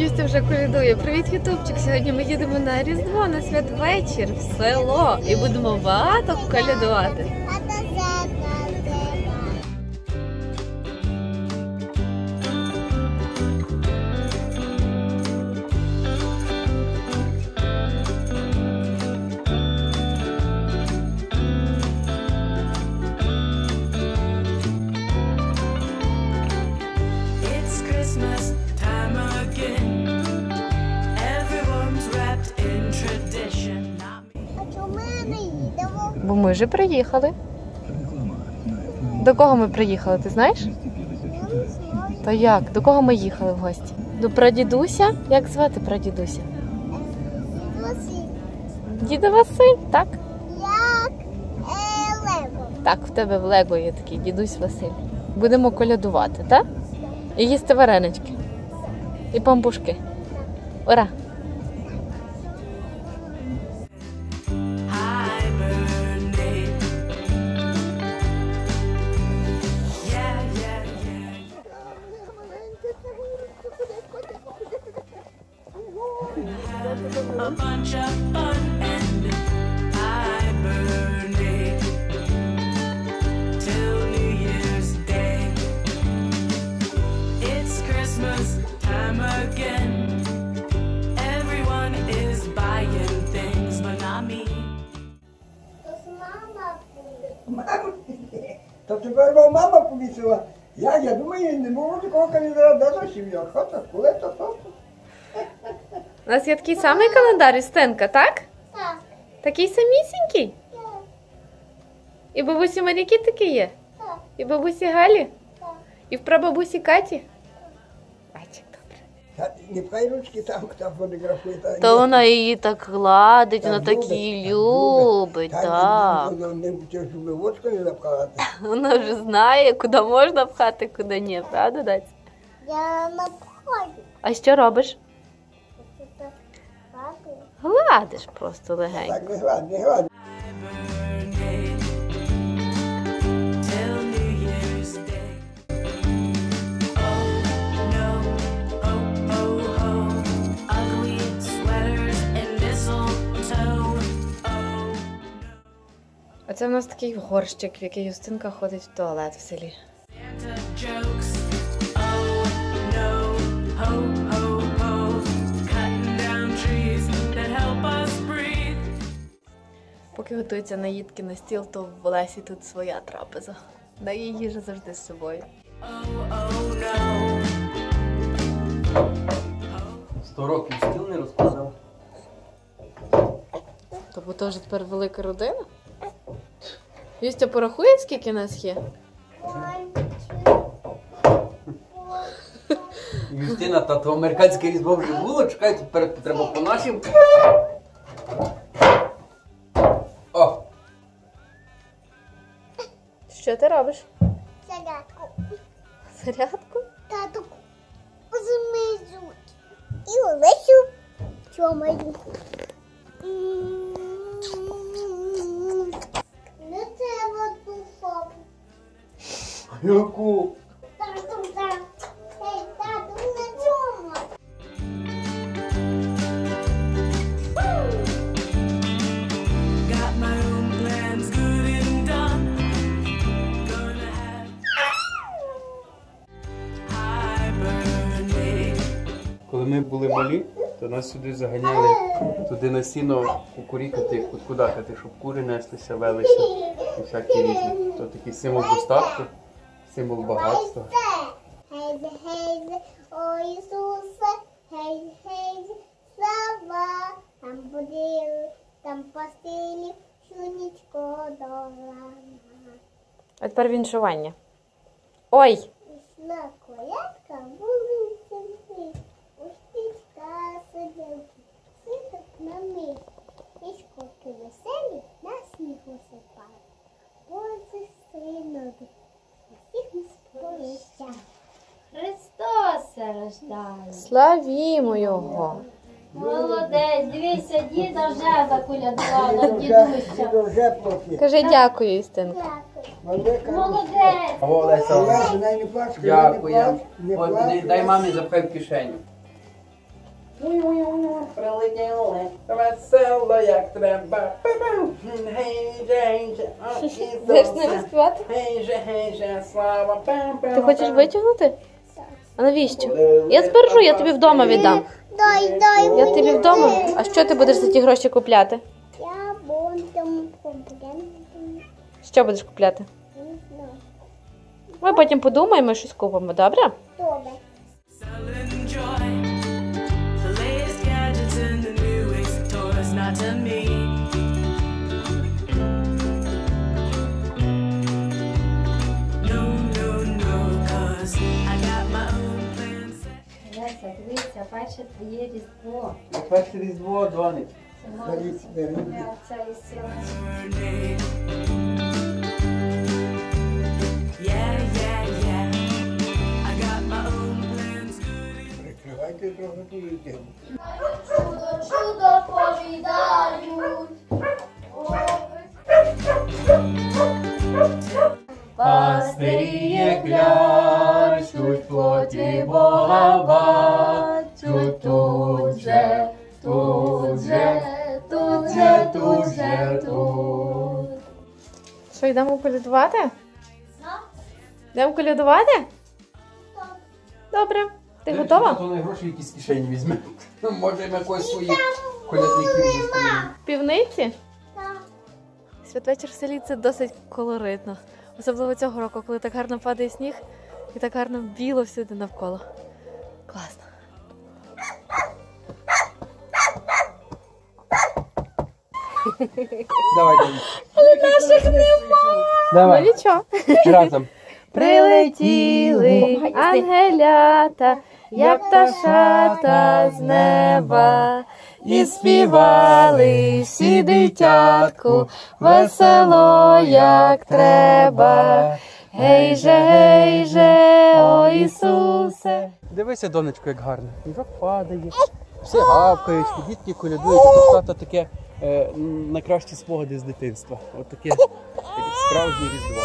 Юстя вже колядує. Привіт, ютубчик. Сьогодні ми їдемо на Різдво на святвечір в село і будемо багато колядувати. Christmas Бо ми вже приїхали. До кого ми приїхали, ти знаєш? Та як? До кого ми їхали в гості? До прадідуся? Як звати прадідуся? Діда Василь, так? як Лего. Так, в тебе в Лего є такий дідусь Василь. Будемо колядувати, так? І їсти варенички. І пампушки. Ура! A bunch of fun and hibernate till New Year's Day. It's Christmas time again. Everyone is buying things, but not me. Тож мама буде. Мама, то тепер мама мама повісила. Я, я думаю, не можу такого календаря дати сім'я. Хата, коли то то. У нас є такий самий календар Істенка, так? Так. Такий самісінький. Так. І бабусі Маріки такий є. Так. І бабусі Галі. Так. І в прабабусі Каті. Бачик, добре. Не пхай ручки там, хто фотографує. Та, вона її так гладить, вона так її любить, так. Вона вже знає, куди можна пхати, куди ні, правда, Даць? Я напхаю. А що робиш? Гладиш просто легенько. Так не гладь, не гладь. Оце в нас такий горщик, в який Юстинка ходить в туалет в селі. Santa jokes. Oh no, ho ho Поки готуються наїдки на стіл, то в Олесі тут своя трапеза. Да її їжа завжди з собою. Сто років стіл не розкладав. Тобто теж тепер велика родина? Юстя порахує, скільки нас є? Юстина, та то американське різдво вже було, чекай, тепер треба по нашим. Що ти робиш? зарядку. Зарядку? Тату змизуть. І Олесю чомаю. Не треба духовку. Яку? Ми були малі, то нас сюди заганяли туди на сіно кукурікати, куткудакати, щоб кури неслися, велися і всякі різні. То такий символ достатку, символ багатства. О Ісусе. Там будили, там чунічко. А тепер віншування. Ой! Ішла мить. Мішковки веселі на снігу сипали. Боже синоди, усіх не сповіщав. Христос рождає. Славімо його! Молодець, дивися, діда вже заколядувала, Дідо дідуся. вже плохі. Кажи дякую, Істинка. Дякую. Молодець. Не не дякую. не дай мамі запхай в кишеню. Прилетіли, весело, як треба. Гей гей же, о, Будеш з ними Ісусе. Гей же, гей же, слава. Ти хочеш витягнути? А навіщо? Я збережу, я тобі вдома віддам. Дай, дай. Я тобі вдома. А що ти будеш за ті гроші купляти? Я буду. Що будеш купляти? Не знаю. Ми потім подумаємо і щось купимо, добре? Добре. Перше твоє різдво. Перше різдво, дзвонить. Беріть, беріть. І got my own plans. Прикривайте трохи ту людину. Чудо, чудо повідають. Тут же, тут же, тут. Що, йдемо колядувати? Йдемо колядувати? Добре. Ти готова? То не гроші якісь з кишені візьме. Може, якось свої колядників зустрінемо. Півниці? Святвечір в селі це досить колоритно. Особливо цього року, коли так гарно падає сніг і так гарно біло всюди навколо. Класно. Давай, Але наших нема. Ну нічого. разом. Прилетіли ангелята, як пташата з неба, і співали всі дитятку, весело, як треба. Гей же, гей же, о Ісусе. Дивися, донечко, як гарно. Сніжок падає, всі гавкають, дітки колядують, тут тато таке е, на найкращі спогади з дитинства. От таке як справжнє різдво.